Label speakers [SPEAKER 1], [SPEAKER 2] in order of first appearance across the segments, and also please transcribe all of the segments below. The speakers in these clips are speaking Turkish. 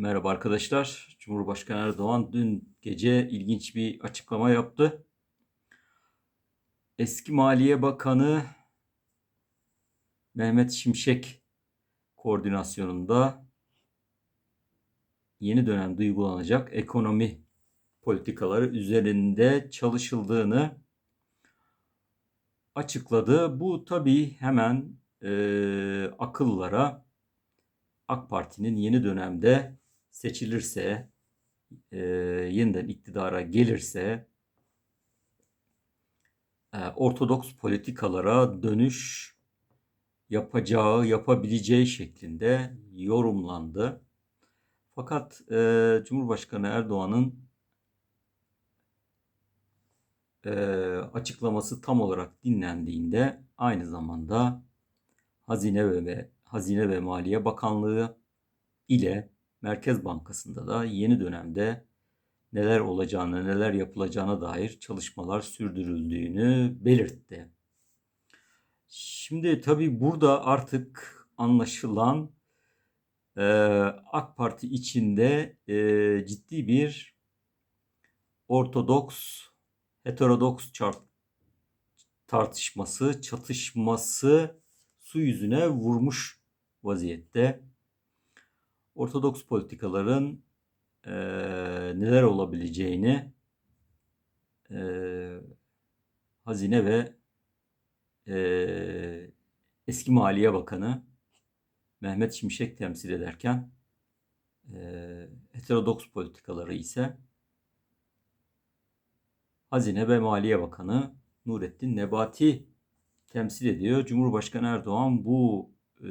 [SPEAKER 1] Merhaba arkadaşlar. Cumhurbaşkanı Erdoğan dün gece ilginç bir açıklama yaptı. Eski Maliye Bakanı Mehmet Şimşek koordinasyonunda yeni dönemde uygulanacak ekonomi politikaları üzerinde çalışıldığını açıkladı. Bu tabii hemen e, akıllara AK Parti'nin yeni dönemde seçilirse, e, yeniden iktidara gelirse e, ortodoks politikalara dönüş yapacağı, yapabileceği şeklinde yorumlandı. Fakat e, Cumhurbaşkanı Erdoğan'ın e, açıklaması tam olarak dinlendiğinde aynı zamanda Hazine ve Hazine ve Maliye Bakanlığı ile Merkez Bankası'nda da yeni dönemde neler olacağını, neler yapılacağına dair çalışmalar sürdürüldüğünü belirtti. Şimdi tabii burada artık anlaşılan e, AK Parti içinde e, ciddi bir ortodoks, heterodoks tartışması, çatışması su yüzüne vurmuş vaziyette. Ortodoks politikaların e, neler olabileceğini e, Hazine ve e, eski Maliye Bakanı Mehmet Şimşek temsil ederken e, heterodoks politikaları ise Hazine ve Maliye Bakanı Nurettin Nebati temsil ediyor. Cumhurbaşkanı Erdoğan bu e,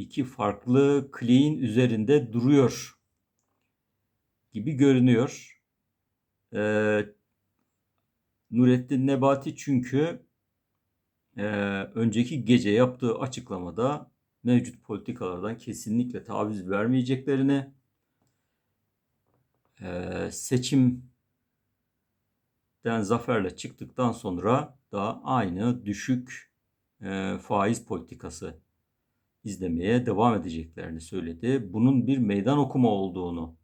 [SPEAKER 1] iki farklı kliğin üzerinde duruyor gibi görünüyor. E, Nurettin Nebati çünkü e, önceki gece yaptığı açıklamada mevcut politikalardan kesinlikle taviz vermeyeceklerini, e, seçimden zaferle çıktıktan sonra da aynı düşük e, faiz politikası izlemeye devam edeceklerini söyledi. Bunun bir meydan okuma olduğunu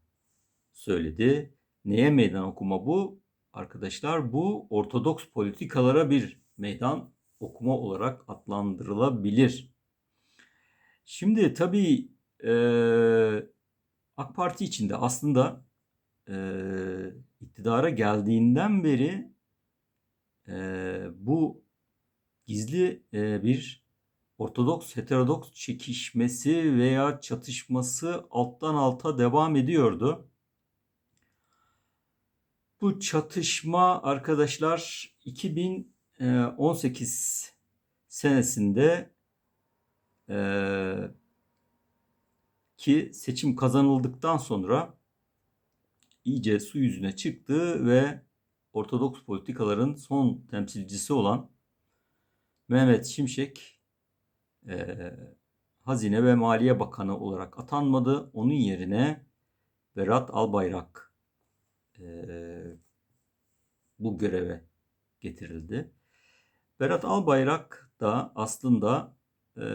[SPEAKER 1] söyledi. Neye meydan okuma bu? Arkadaşlar bu ortodoks politikalara bir meydan okuma olarak adlandırılabilir. Şimdi tabii e, AK Parti içinde aslında e, iktidara geldiğinden beri e, bu gizli e, bir Ortodoks heterodoks çekişmesi veya çatışması alttan alta devam ediyordu. Bu çatışma arkadaşlar 2018 senesinde e, ki seçim kazanıldıktan sonra iyice su yüzüne çıktı ve Ortodoks politikaların son temsilcisi olan Mehmet Şimşek e, Hazine ve Maliye Bakanı olarak atanmadı. Onun yerine Berat Albayrak e, bu göreve getirildi. Berat Albayrak da aslında e,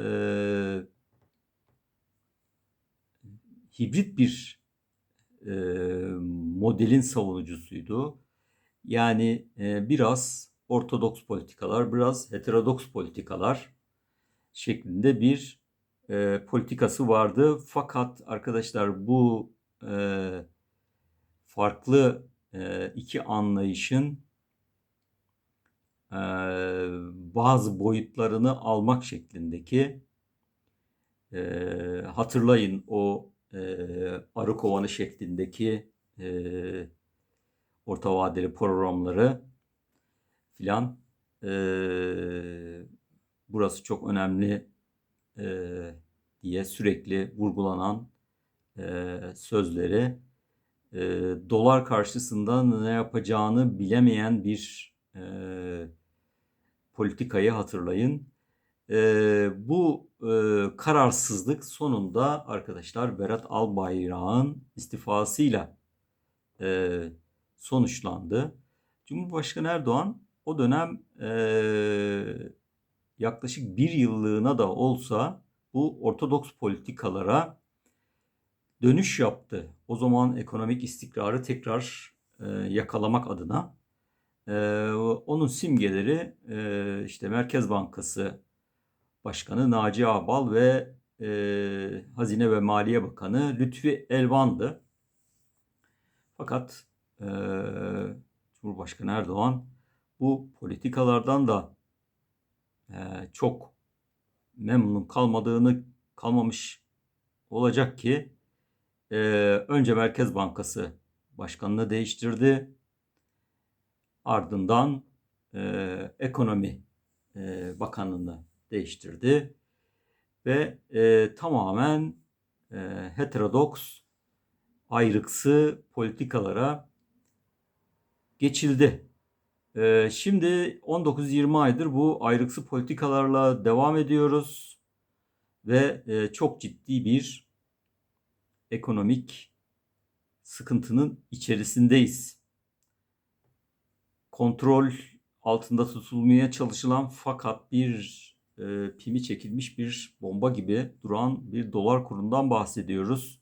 [SPEAKER 1] hibrit bir e, modelin savunucusuydu. Yani e, biraz ortodoks politikalar, biraz heterodoks politikalar şeklinde bir e, politikası vardı. Fakat arkadaşlar bu e, farklı e, iki anlayışın e, bazı boyutlarını almak şeklindeki e, hatırlayın o e, arı kovanı şeklindeki e, orta vadeli programları filan e, burası çok önemli e, diye sürekli vurgulanan e, sözleri e, dolar karşısında ne yapacağını bilemeyen bir e, politikayı hatırlayın. E, bu e, kararsızlık sonunda arkadaşlar Berat Albayrak'ın istifasıyla e, sonuçlandı. Cumhurbaşkanı Erdoğan o dönem e, yaklaşık bir yıllığına da olsa bu ortodoks politikalara dönüş yaptı. O zaman ekonomik istikrarı tekrar e, yakalamak adına. E, onun simgeleri e, işte Merkez Bankası Başkanı Naci Ağbal ve e, Hazine ve Maliye Bakanı Lütfi Elvan'dı. Fakat e, Cumhurbaşkanı Erdoğan bu politikalardan da çok memnun kalmadığını kalmamış olacak ki e, önce Merkez Bankası Başkanını değiştirdi. Ardından e, Ekonomi e, Bakanlığını değiştirdi ve e, tamamen e, heterodoks ayrıksı politikalara geçildi. E, şimdi 19-20 aydır bu ayrıksı politikalarla devam ediyoruz ve e, çok ciddi bir ekonomik sıkıntının içerisindeyiz. Kontrol altında tutulmaya çalışılan fakat bir e, pimi çekilmiş bir bomba gibi duran bir dolar kurundan bahsediyoruz.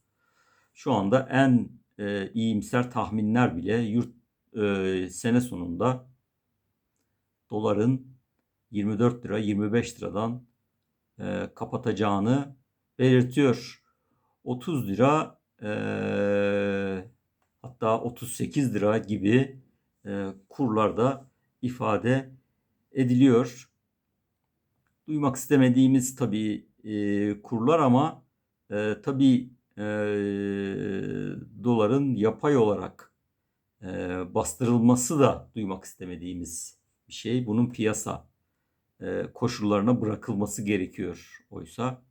[SPEAKER 1] Şu anda en e, iyimser tahminler bile yurt e, sene sonunda doların 24 lira 25 liradan e, kapatacağını belirtiyor. 30 lira e, hatta 38 lira gibi e, kurlarda ifade ediliyor. Duymak istemediğimiz tabii e, kurlar ama e, tabii e, doların yapay olarak e, bastırılması da duymak istemediğimiz bir şey. Bunun piyasa e, koşullarına bırakılması gerekiyor oysa.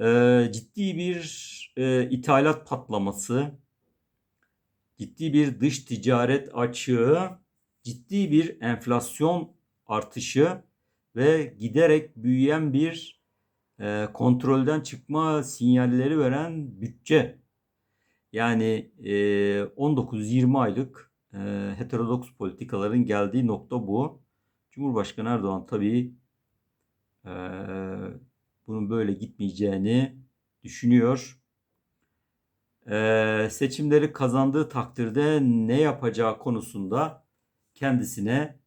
[SPEAKER 1] E, ciddi bir e, ithalat patlaması, ciddi bir dış ticaret açığı, ciddi bir enflasyon artışı ve giderek büyüyen bir kontrolden çıkma sinyalleri veren bütçe. Yani e, 19-20 aylık e, heterodoks politikaların geldiği nokta bu. Cumhurbaşkanı Erdoğan tabii e, bunun böyle gitmeyeceğini düşünüyor. E, seçimleri kazandığı takdirde ne yapacağı konusunda kendisine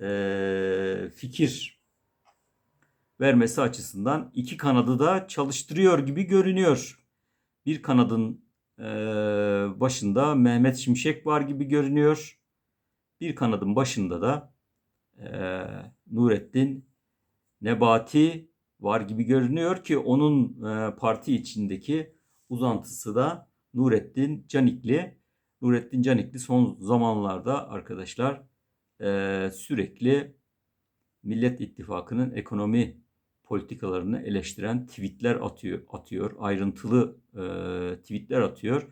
[SPEAKER 1] e, fikir vermesi açısından iki kanadı da çalıştırıyor gibi görünüyor. Bir kanadın e, başında Mehmet Şimşek var gibi görünüyor. Bir kanadın başında da e, Nurettin Nebati var gibi görünüyor ki onun e, parti içindeki uzantısı da Nurettin Canikli. Nurettin Canikli son zamanlarda arkadaşlar e, sürekli Millet İttifakı'nın ekonomi politikalarını eleştiren tweetler atıyor, atıyor ayrıntılı e, tweetler atıyor.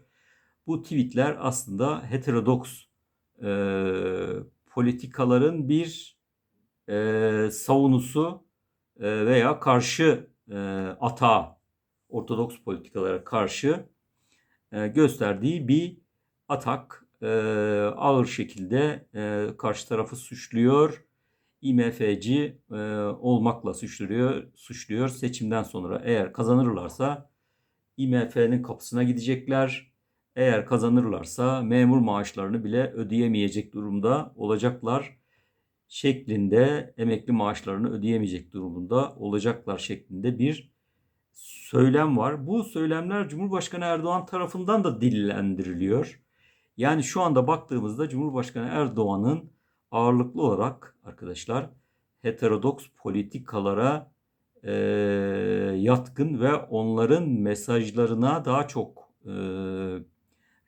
[SPEAKER 1] Bu tweetler aslında heterodoks e, politikaların bir e, savunusu e, veya karşı e, atağı, ortodoks politikalara karşı e, gösterdiği bir atak e, ağır şekilde e, karşı tarafı suçluyor. IMF'ci e, olmakla suçluyor, suçluyor. Seçimden sonra eğer kazanırlarsa IMF'nin kapısına gidecekler. Eğer kazanırlarsa memur maaşlarını bile ödeyemeyecek durumda olacaklar şeklinde emekli maaşlarını ödeyemeyecek durumunda olacaklar şeklinde bir söylem var. Bu söylemler Cumhurbaşkanı Erdoğan tarafından da dillendiriliyor. Yani şu anda baktığımızda Cumhurbaşkanı Erdoğan'ın ağırlıklı olarak arkadaşlar heterodoks politikalara e, yatkın ve onların mesajlarına daha çok e,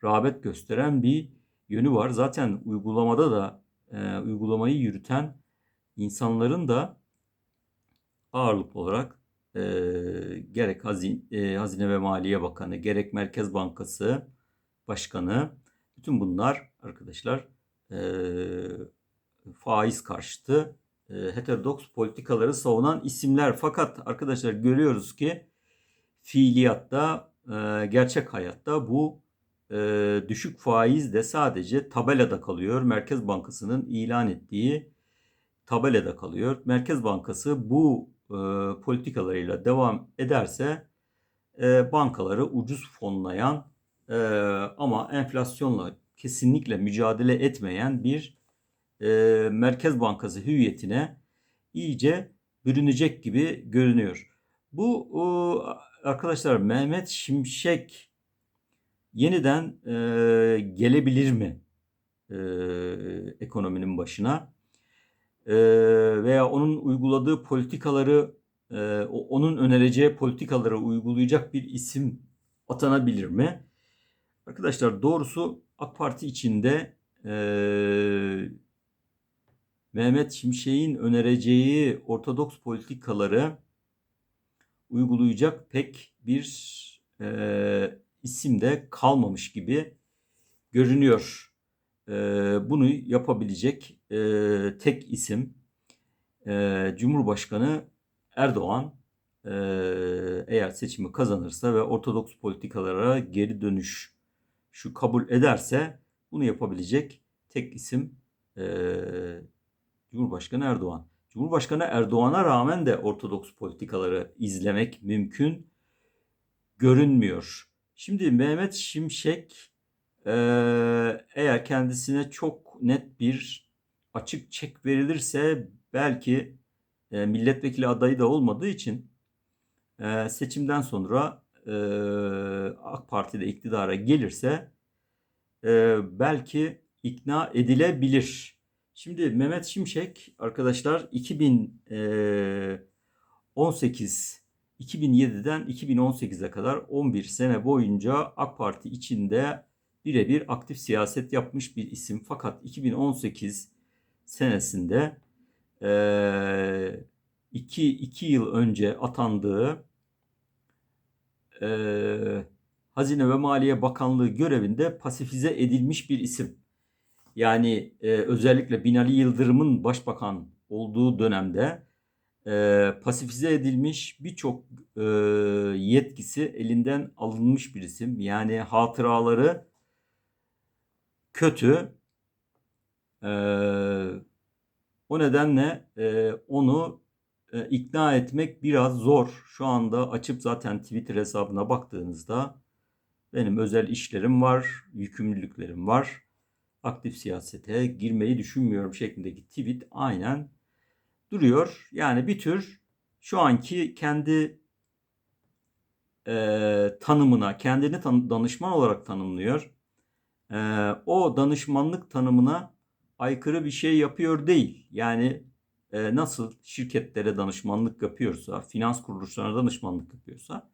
[SPEAKER 1] rağbet gösteren bir yönü var. Zaten uygulamada da e, uygulamayı yürüten insanların da ağırlıklı olarak e, gerek hazine, e, Hazine ve Maliye Bakanı, gerek Merkez Bankası Başkanı bütün bunlar arkadaşlar e, faiz karşıtı e, heterodoks politikaları savunan isimler. Fakat arkadaşlar görüyoruz ki fiiliyatta, e, gerçek hayatta bu e, düşük faiz de sadece tabelada kalıyor. Merkez Bankası'nın ilan ettiği tabelada kalıyor. Merkez Bankası bu e, politikalarıyla devam ederse e, bankaları ucuz fonlayan ama enflasyonla kesinlikle mücadele etmeyen bir e, Merkez Bankası hüviyetine iyice bürünecek gibi görünüyor. Bu o, arkadaşlar Mehmet Şimşek yeniden e, gelebilir mi e, ekonominin başına? E, veya onun uyguladığı politikaları, e, onun önereceği politikaları uygulayacak bir isim atanabilir mi? Arkadaşlar doğrusu AK Parti içinde e, Mehmet Şimşek'in önereceği ortodoks politikaları uygulayacak pek bir e, isim de kalmamış gibi görünüyor. E, bunu yapabilecek e, tek isim e, Cumhurbaşkanı Erdoğan e, eğer seçimi kazanırsa ve ortodoks politikalara geri dönüş şu kabul ederse bunu yapabilecek tek isim e, Cumhurbaşkanı Erdoğan. Cumhurbaşkanı Erdoğan'a rağmen de ortodoks politikaları izlemek mümkün görünmüyor. Şimdi Mehmet Şimşek e, eğer kendisine çok net bir açık çek verilirse belki e, milletvekili adayı da olmadığı için e, seçimden sonra AK Parti'de iktidara gelirse belki ikna edilebilir. Şimdi Mehmet Şimşek arkadaşlar 2018 2007'den 2018'e kadar 11 sene boyunca AK Parti içinde birebir aktif siyaset yapmış bir isim. Fakat 2018 senesinde 2 2 yıl önce atandığı Hazine ve Maliye Bakanlığı görevinde pasifize edilmiş bir isim. Yani e, özellikle Binali Yıldırım'ın başbakan olduğu dönemde e, pasifize edilmiş birçok e, yetkisi elinden alınmış bir isim. Yani hatıraları kötü. E, o nedenle e, onu e, ikna etmek biraz zor. Şu anda açıp zaten Twitter hesabına baktığınızda benim özel işlerim var, yükümlülüklerim var. Aktif siyasete girmeyi düşünmüyorum şeklindeki tweet aynen duruyor. Yani bir tür şu anki kendi e, tanımına, kendini tan- danışman olarak tanımlıyor. E, o danışmanlık tanımına aykırı bir şey yapıyor değil. Yani e, nasıl şirketlere danışmanlık yapıyorsa, finans kuruluşlarına danışmanlık yapıyorsa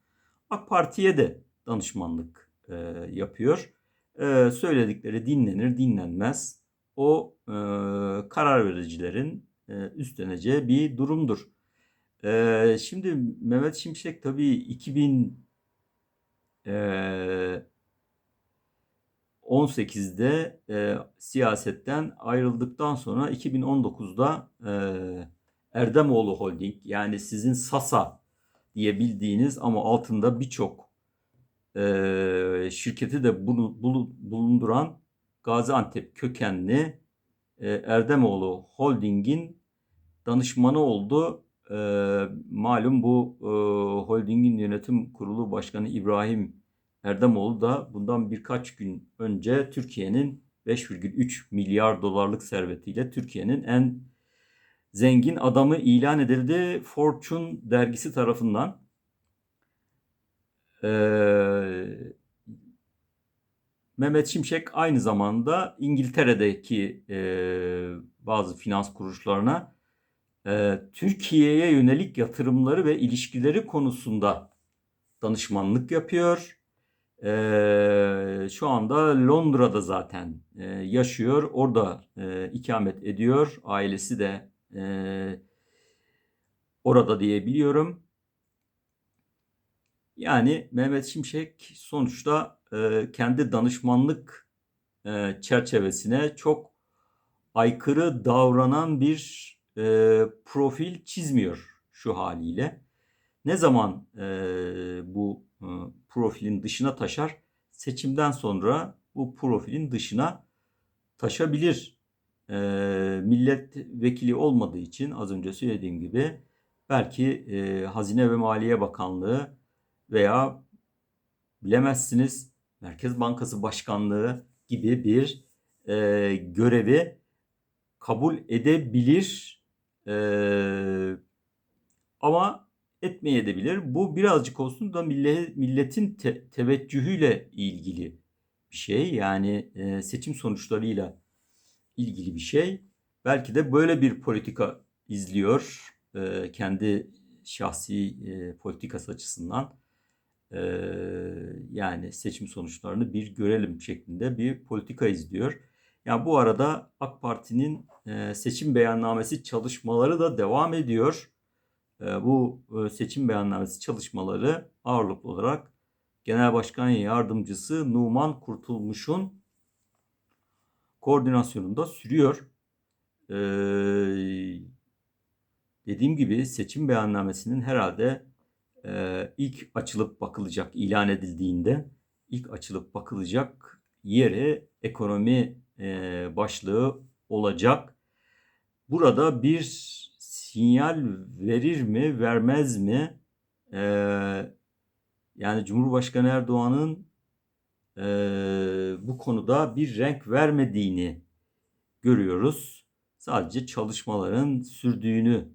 [SPEAKER 1] AK Parti'ye de danışmanlık e, yapıyor. E, söyledikleri dinlenir, dinlenmez. O e, karar vericilerin e, üstleneceği bir durumdur. E, şimdi Mehmet Şimşek tabii 2000 e, 18'de e, siyasetten ayrıldıktan sonra 2019'da e, Erdemoğlu Holding yani sizin Sasa diye bildiğiniz ama altında birçok e, şirketi de bulunduran Gaziantep kökenli e, Erdemoğlu Holding'in danışmanı oldu. E, malum bu e, holdingin yönetim kurulu başkanı İbrahim Erdemoğlu da bundan birkaç gün önce Türkiye'nin 5,3 milyar dolarlık servetiyle Türkiye'nin en zengin adamı ilan edildi Fortune dergisi tarafından. Mehmet Şimşek aynı zamanda İngiltere'deki e, bazı finans kuruluşlarına e, Türkiye'ye yönelik yatırımları ve ilişkileri konusunda danışmanlık yapıyor. E, şu anda Londra'da zaten e, yaşıyor. Orada e, ikamet ediyor. Ailesi de e, orada diyebiliyorum. Yani Mehmet Şimşek sonuçta e, kendi danışmanlık e, çerçevesine çok aykırı davranan bir e, profil çizmiyor şu haliyle. Ne zaman e, bu e, profilin dışına taşar? Seçimden sonra bu profilin dışına taşabilir. E, milletvekili olmadığı için az önce söylediğim gibi belki e, Hazine ve Maliye Bakanlığı veya bilemezsiniz. Merkez Bankası Başkanlığı gibi bir e, görevi kabul edebilir e, ama etmeyebilir. Bu birazcık olsun da millet, milletin te, teveccühüyle ilgili bir şey. Yani e, seçim sonuçlarıyla ilgili bir şey. Belki de böyle bir politika izliyor e, kendi şahsi e, politikası açısından. Yani seçim sonuçlarını bir görelim şeklinde bir politika izliyor. Yani bu arada AK Parti'nin seçim beyannamesi çalışmaları da devam ediyor. Bu seçim beyannamesi çalışmaları ağırlıklı olarak Genel Başkan Yardımcısı Numan Kurtulmuş'un koordinasyonunda sürüyor. Dediğim gibi seçim beyannamesinin herhalde e, ilk açılıp bakılacak ilan edildiğinde ilk açılıp bakılacak yeri ekonomi e, başlığı olacak. Burada bir sinyal verir mi vermez mi? E, yani Cumhurbaşkanı Erdoğan'ın e, bu konuda bir renk vermediğini görüyoruz. Sadece çalışmaların sürdüğünü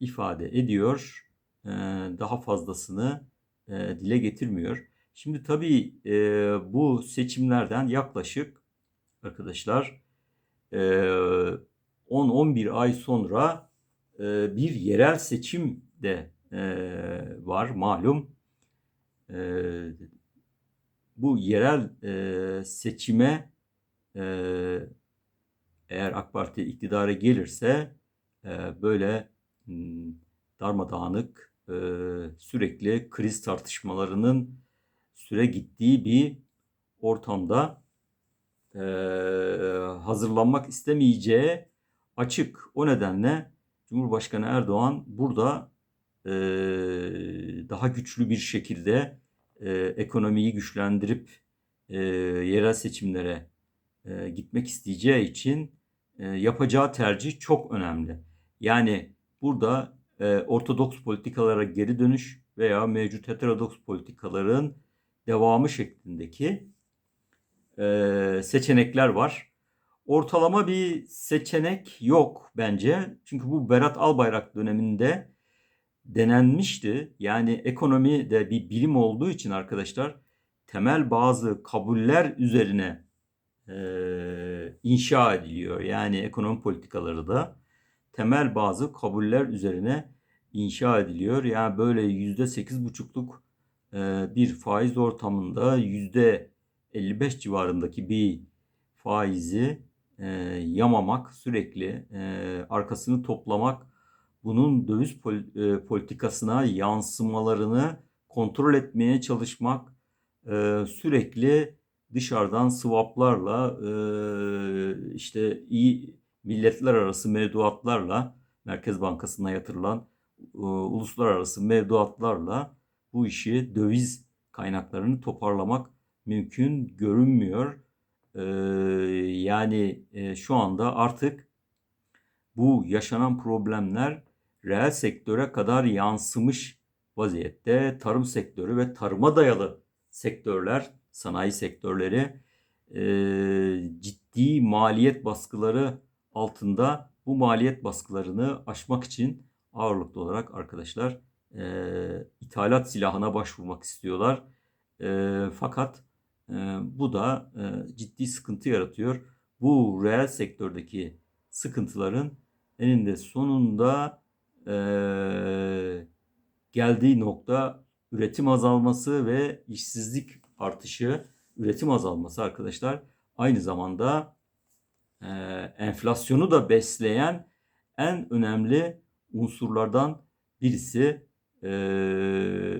[SPEAKER 1] ifade ediyor. E, daha fazlasını e, dile getirmiyor. Şimdi tabii e, bu seçimlerden yaklaşık arkadaşlar e, 10-11 ay sonra bir yerel seçim de var malum. Bu yerel seçime eğer AK Parti iktidara gelirse böyle m, darmadağınık e, sürekli kriz tartışmalarının süre gittiği bir ortamda e, hazırlanmak istemeyeceği açık. O nedenle Cumhurbaşkanı Erdoğan burada e, daha güçlü bir şekilde e, ekonomiyi güçlendirip e, yerel seçimlere e, gitmek isteyeceği için e, yapacağı tercih çok önemli. Yani burada e, ortodoks politikalara geri dönüş veya mevcut heterodoks politikaların devamı şeklindeki e, seçenekler var. Ortalama bir seçenek yok bence. Çünkü bu Berat Albayrak döneminde denenmişti. Yani ekonomi de bir bilim olduğu için arkadaşlar temel bazı kabuller üzerine e, inşa ediliyor. Yani ekonomi politikaları da temel bazı kabuller üzerine inşa ediliyor. Yani böyle yüzde sekiz buçukluk e, bir faiz ortamında yüzde 55 civarındaki bir faizi e, yamamak, sürekli e, arkasını toplamak bunun döviz politikasına yansımalarını kontrol etmeye çalışmak, sürekli dışarıdan swaplarla, işte iyi milletler arası mevduatlarla, Merkez Bankası'na yatırılan uluslararası mevduatlarla bu işi döviz kaynaklarını toparlamak mümkün görünmüyor. Yani şu anda artık bu yaşanan problemler reel sektöre kadar yansımış vaziyette. Tarım sektörü ve tarıma dayalı sektörler, sanayi sektörleri e, ciddi maliyet baskıları altında bu maliyet baskılarını aşmak için ağırlıklı olarak arkadaşlar e, ithalat silahına başvurmak istiyorlar. E, fakat e, bu da e, ciddi sıkıntı yaratıyor. Bu reel sektördeki sıkıntıların eninde sonunda e, geldiği nokta üretim azalması ve işsizlik artışı, üretim azalması arkadaşlar aynı zamanda e, enflasyonu da besleyen en önemli unsurlardan birisi e,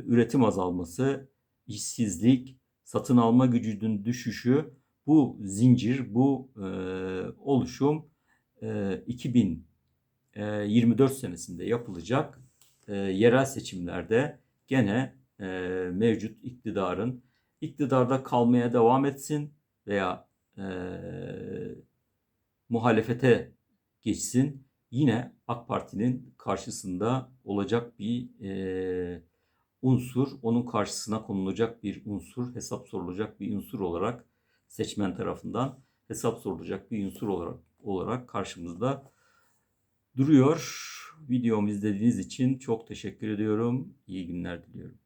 [SPEAKER 1] üretim azalması, işsizlik, satın alma gücünün düşüşü, bu zincir, bu e, oluşum e, 2000 24 e, senesinde yapılacak e, yerel seçimlerde gene e, mevcut iktidarın iktidarda kalmaya devam etsin veya muhalefete geçsin yine AK Parti'nin karşısında olacak bir unsur, onun karşısına konulacak bir unsur, hesap sorulacak bir unsur olarak seçmen tarafından hesap sorulacak bir unsur olarak olarak karşımızda duruyor. Videomu izlediğiniz için çok teşekkür ediyorum. İyi günler diliyorum.